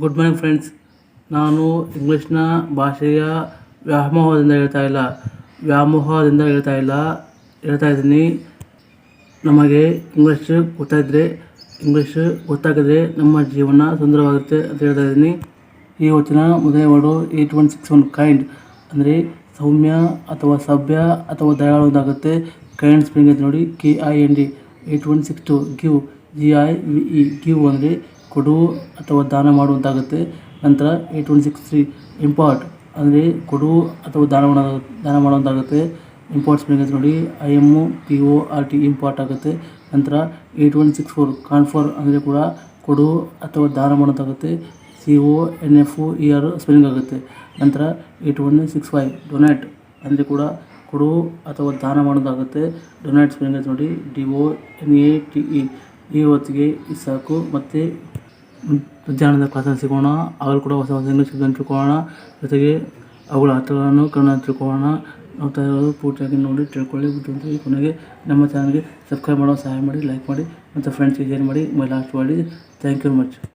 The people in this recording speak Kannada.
ಗುಡ್ ಮಾರ್ನಿಂಗ್ ಫ್ರೆಂಡ್ಸ್ ನಾನು ಇಂಗ್ಲೀಷ್ನ ಭಾಷೆಯ ವ್ಯಾಮೋಹದಿಂದ ಹೇಳ್ತಾ ಇಲ್ಲ. ವ್ಯಾಮೋಹದಿಂದ ಹೇಳ್ತಾ ಇಲ್ಲ. ಹೇಳ್ತಾ ಇದ್ದೀನಿ. ನಮಗೆ ಇಂಗ್ಲೀಷ್ ಗೊತ್ತಾಯಿದ್ರೆ ಇಂಗ್ಲೀಷ್ ಗೊತ್ತಾಗಿದ್ರೆ ನಮ್ಮ ಜೀವನ ಸುಂದರವಾಗುತ್ತೆ ಅಂತ ಹೇಳ್ತಾ ಇದ್ದೀನಿ. ಈ ಹೊತ್ತಿನ ಮೊದಲನೇ word eight one six one kind ಅಂದರೆ ಸೌಮ್ಯ ಅಥವಾ ಸಭ್ಯ ಅಥವಾ ದಯಾಳು ಅಂತಾಗುತ್ತೆ ಕೈಂಡ್ ಸ್ಪ್ರಿಂಗ್ ಅಂತ ನೋಡಿ K I N D eight one six two give G I V E give ಅಂದರೆ ಕೊಡು ಅಥವಾ ದಾನ ಮಾಡುವಂತಾಗುತ್ತೆ. ನಂತರ eight one six three import ಅಂದರೆ ಕೊಡು ಅಥವಾ ದಾನ ಮಾಡೋ, ದಾನ ಮಾಡುವಂತಾಗುತ್ತೆ. ಇಂಪಾರ್ಟ್ ಸ್ಪೆಲ್ಲಿಂಗ್ ನೋಡಿ. I M P O R T import ಆಗುತ್ತೆ. ನಂತರ eight one six four confer ಅಂದರೆ ಕೂಡ ಕೊಡು ಅಥವಾ ದಾನ ಮಾಡೋದಾಗುತ್ತೆ C O N F E R spelling ಆಗುತ್ತೆ. ನಂತರ eight one six five donate ಅಂದರೆ ಕೂಡ ಕೊಡು ಅಥವಾ ದಾನ ಮಾಡೋದಾಗುತ್ತೆ ಡೊನೇಟ್ ಸ್ಪೆಲ್ಲಿಂಗ್ ನೋಡಿ. D O N A T E ಈ ಹೊತ್ತಿಗೆ ಸಾಕು. ಮತ್ತು ಮಧ್ಯಾಹ್ನದ ಕ್ಲಾಸನ್ನು ಸಿಗೋಣ, ಅವರು ಕೂಡ ಹೊಸ ಹೊಸ ಇಂಗ್ಲೀಷ್ ಶಬ್ದವನ್ನು ತಿಳ್ಕೊಳ್ಳೋಣ, ಜೊತೆಗೆ ಅವುಗಳ ಅರ್ಥಗಳನ್ನು ಕನ್ನಡ ತಿಳ್ಕೊಳ್ಳೋಣ, ನೋಡ್ತಾ ಇರೋದು ಪೂರ್ತಿಯಾಗಿ ನೋಡಿ ತಿಳ್ಕೊಳ್ಳಿ ಈ ಕೊನೆಗೆ ನಮ್ಮ ಚಾನಲ್ಗೆ ಸಬ್ಸ್ಕ್ರೈಬ್ ಮಾಡೋ ಸಹಾಯ ಮಾಡಿ ಲೈಕ್ ಮಾಡಿ, ಮತ್ತು ಫ್ರೆಂಡ್ಸ್ಗೆ ಶೇರ್ ಮಾಡಿ ಮೈ ಲಾಸ್ಟ್ ಮಾಡಿ ಥ್ಯಾಂಕ್ ಯು ಮಚ್